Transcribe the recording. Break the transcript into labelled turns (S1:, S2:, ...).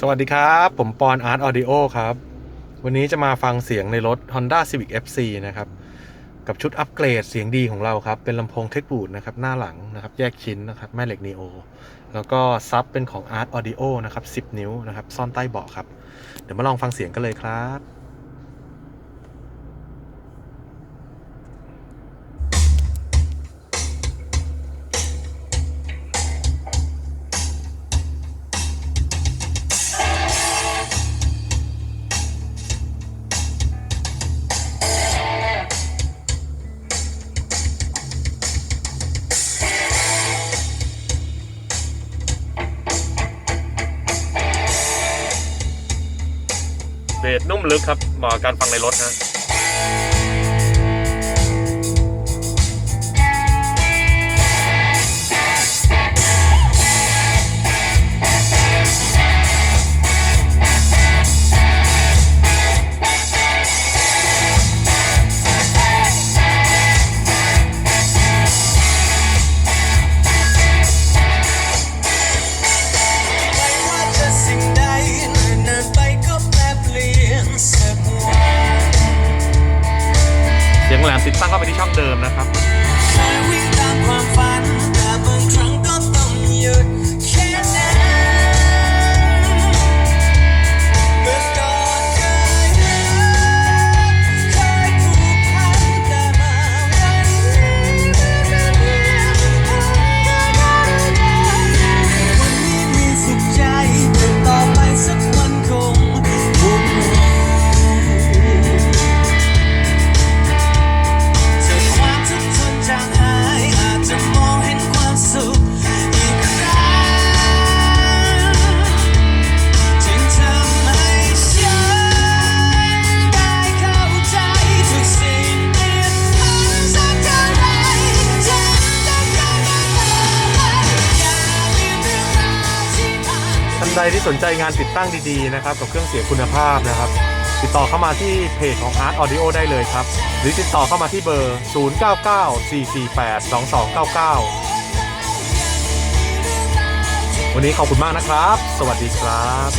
S1: สวัสดีครับ ผมปอนอาร์ตออดิโอครับ วันนี้จะมาฟังเสียงในรถ Honda Civic FC นะครับ กับชุดอัปเกรดเสียงดีของเราครับ เป็นลำโพงเทคบูดนะครับ หน้าหลังนะครับ แยกชิ้นนะครับ แม่เหล็กนีโอแล้วก็ซับเป็นของ Art Audio นะครับ 10 นิ้วนะครับ ซ่อนใต้เบาะครับ เดี๋ยวมาลองฟังเสียงกันเลยครับ เบสนุ่มลึกครับเหมาะกับการฟังในรถฮะ ติดตั้งเข้าไปที่ช่องเดิมนะครับ
S2: ท่านใดที่สน
S1: ใจงานติดตั้งดีๆนะครับกับเครื่องเสียงคุณภาพนะครับ ติดต่อเข้ามาที่เพจของ Art Audio ได้เลยครับ หรือติดต่อเข้ามาที่เบอร์ 0994482299 วันนี้ขอบคุณมากนะครับ สวัสดีครับ